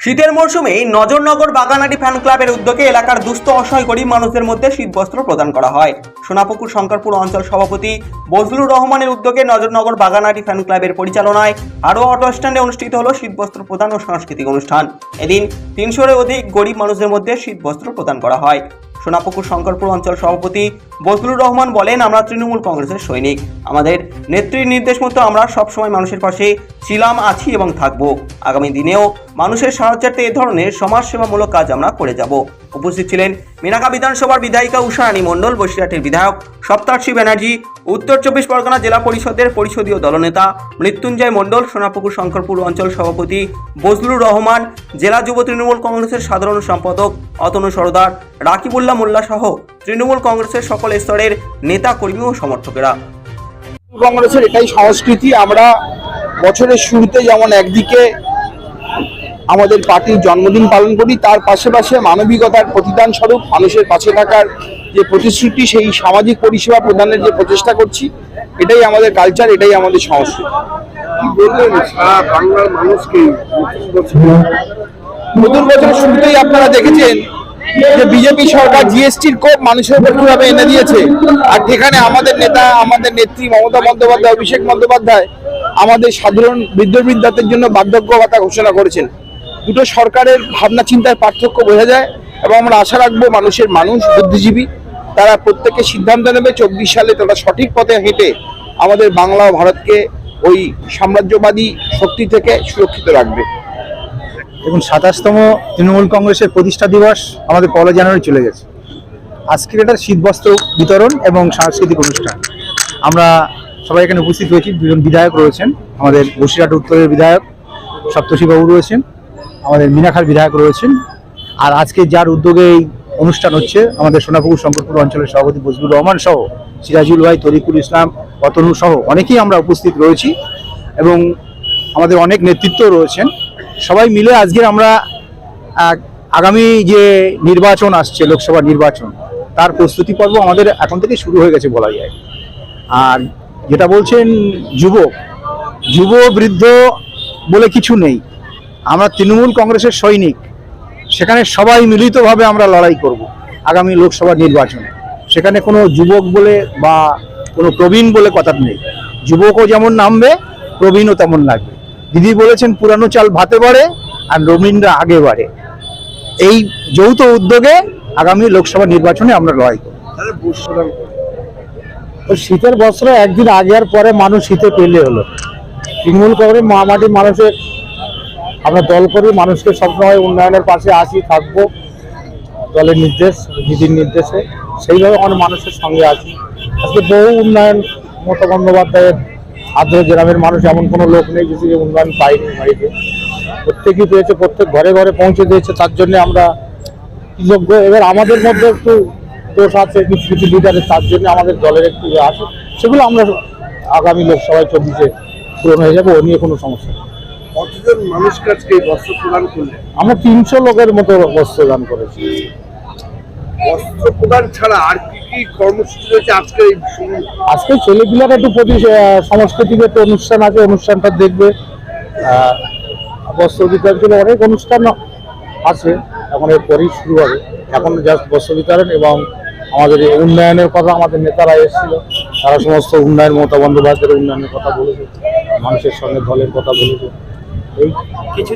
শীতের মরশুমে নজরনগর বাগানাটি ফ্যান ক্লাবের উদ্যোগে এলাকার দুস্থ অসহায় গরিব মানুষদের মধ্যে শীতবস্ত্র প্রদান করা হয়। সোনাপুকুর শঙ্করপুর অঞ্চল সভাপতি বজলুর রহমানের উদ্যোগে নজরনগর বাগানাটি ফ্যান ক্লাবের পরিচালনায় আরও অটো স্ট্যান্ডে অনুষ্ঠিত হলো শীতবস্ত্র প্রদান ও সাংস্কৃতিক অনুষ্ঠান। এদিন তিনশোর অধিক গরিব মানুষদের মধ্যে শীতবস্ত্র প্রদান করা হয়। সোনাপুকুর শঙ্করপুর অঞ্চল সভাপতি বজলুর রহমান বলেন, আমরা তৃণমূল কংগ্রেসের সৈনিক। আমাদের নেত্রীর নির্দেশ মতো আমরা সবসময় মানুষের পাশে ছিলাম, আছি এবং থাকব। আগামী দিনেও মানুষের সাহায্যার্থে এ ধরনের সমাজসেবামূলক কাজ আমরা করে যাব। উপস্থিত ছিলেন মিনাকা বিধানসভার বিধায়িকা উষারানী মণ্ডল, বসিরহাটের বিধায়ক সপ্তার্ষী ব্যানার্জি, উত্তর চব্বিশ পরগনা জেলা পরিষদের পরিষদীয় দলনেতা মৃত্যুঞ্জয় মণ্ডল, সোনাপুকুর শঙ্করপুর অঞ্চল সভাপতি বজলুর রহমান, জেলা যুব তৃণমূল কংগ্রেসের সাধারণ সম্পাদক অতনু সরদার, রাকিবুল্লাহ মোল্লা সহ তৃণমূল কংগ্রেসের সকল স্তরের নেতা কর্মী ও সমর্থকেরা। কংগ্রেসের এটাই সংস্কৃতি আমরা বছরের শুরুতে যেমন একদিকে আমাদের পার্টির জন্মদিন পালন করি তার পাশে পাশে মানবিকতার প্রতিদান স্বরূপ মানুষের পাশে থাকার যে প্রতিশ্রুতি সেই সামাজিক পরিষেবা প্রদানের যে প্রচেষ্টা করছি এটাই আমাদের কালচার এটাই আমাদের সংস্কৃতি। বাংলার মানুষকে নতুন বছরের শুরুতেই আপনারা দেখেছেন যে বিজেপি সরকার জিএসটির কোপ মানুষের উপর কীভাবে এনে দিয়েছে? আর যেখানে আমাদের নেতা, আমাদের নেত্রী মমতা বন্দ্যোপাধ্যায়, অভিষেক বন্দ্যোপাধ্যায় আমাদের সাধারণ বৃদ্ধ বৃদ্ধাদের জন্য বার্ধক্য ভাতা ঘোষণা করেছেন। দুটো সরকারের ভাবনা চিন্তার পার্থক্য বোঝা যায় এবং আমরা আশা রাখব মানুষের মানুষ, বুদ্ধিজীবী, তারা প্রত্যেকে সিদ্ধান্ত নেবে চব্বিশ সালে তারা সঠিক পথে হেঁটে আমাদের বাংলা ভারতকে ওই সাম্রাজ্যবাদী শক্তি থেকে সুরক্ষিত রাখবে। দেখুন, সাতাশতম তৃণমূল কংগ্রেসের প্রতিষ্ঠা দিবস আমাদের পয়লা জানুয়ারি চলে গেছে। আজকের এটা শীতবস্ত্র বিতরণ এবং সাংস্কৃতিক অনুষ্ঠান। আমরা সবাই এখানে উপস্থিত হয়েছি, দুজন বিধায়ক রয়েছেন। আমাদের বসিরহাট উত্তরের বিধায়ক সপ্তর্ষি বাবু রয়েছেন, আমাদের মিনাখার বিধায়ক রয়েছেন। আর আজকে যার উদ্যোগে এই অনুষ্ঠান হচ্ছে, আমাদের সোনাপুকুর শঙ্করপুর অঞ্চলের সভাপতি বজলুর রহমান সহ, সিরাজুল ভাই, তরিকুল ইসলাম অতনু সহ অনেকেই আমরা উপস্থিত রয়েছি। এবং আমাদের অনেক নেতৃত্ব রয়েছেন। সবাই মিলে আজকে আমরা আগামী যে নির্বাচন আসছে লোকসভা নির্বাচন, তার প্রস্তুতি পর্ব আমাদের এখন থেকে শুরু হয়ে গেছে বলা যায়। আর যেটা বলছেন যুবক যুব বৃদ্ধ বলে কিছু নেই। আমরা তৃণমূল কংগ্রেসের সৈনিক, সেখানে সবাই মিলিতভাবে আমরা লড়াই করব আগামী লোকসভা নির্বাচনে। সেখানে কোনো যুবক বলে বা কোনো প্রবীণ বলে কথা নেই। যুবকও যেমন নামবে, প্রবীণও তেমন লাগবে। দিদি বলেছেন পুরানো চাল ভাতে বাড়ে আর নবীনরা আগে বাড়ে। এই যৌথ উদ্যোগে আগামী লোকসভা নির্বাচনে আমরা লড়াই করব। তো শীতের বস্ত্র একদিন আগে আর পরে মানুষ শীতে পেলে হলো। তৃণমূল কংগ্রেস মহামাটি মানুষের আমরা দল করি মানুষকে সবসময় উন্নয়নের পাশে আসি থাকব। দলের নির্দেশ দিদির নির্দেশে। সেইভাবে আমরা মানুষের সঙ্গে আছি। আজকে বহু উন্নয়ন মমতা বন্দ্যোপাধ্যায়ের আদ্র গ্রামের মানুষ এমন কোনো লোক নেই যে যে উন্নয়ন পায়নি বাড়িতে। প্রত্যেকেই পেয়েছে প্রত্যেক ঘরে ঘরে পৌঁছে দিয়েছে তার জন্য আমরা কৃতজ্ঞ। এবার আমাদের মধ্যে একটু দোষ আছে কিছু কিছু লিডারের তার জন্য আমাদের দলের একটু ইয়ে আছে। সেগুলো আমরা আগামী লোকসভায় চব্বিশে পূরণ হয়ে যাবে ও নিয়ে কোনো সমস্যা নেই। আজকে এই বস্ত্র প্রদান করলেন? আমরা তিনশো লোকের মতো বস্ত্র দান করেছি। বস্ত্র প্রদান ছাড়া আর কি কি কর্মসূচি রয়েছে? আজকে এই আজকে ছেলেপিলারা একটু প্রতি সাংস্কৃতিক একটা অনুষ্ঠান আছে, অনুষ্ঠানটা দেখবে। বস্ত্র বিতরণ অনেক অনুষ্ঠান আছে, এখন এরপরেই শুরু হবে। এখন জাস্ট বস্ত্র বিতরণ এবং আমাদের উন্নয়নের কথা আমাদের নেতারা এসেছিল। তারা সমস্ত উন্নয়ন মমতা বন্দ্যোপাধ্যায়ের উন্নয়নের কথা বলেছে, মানুষের সঙ্গে দলের কথা বলেছে। এই কিছু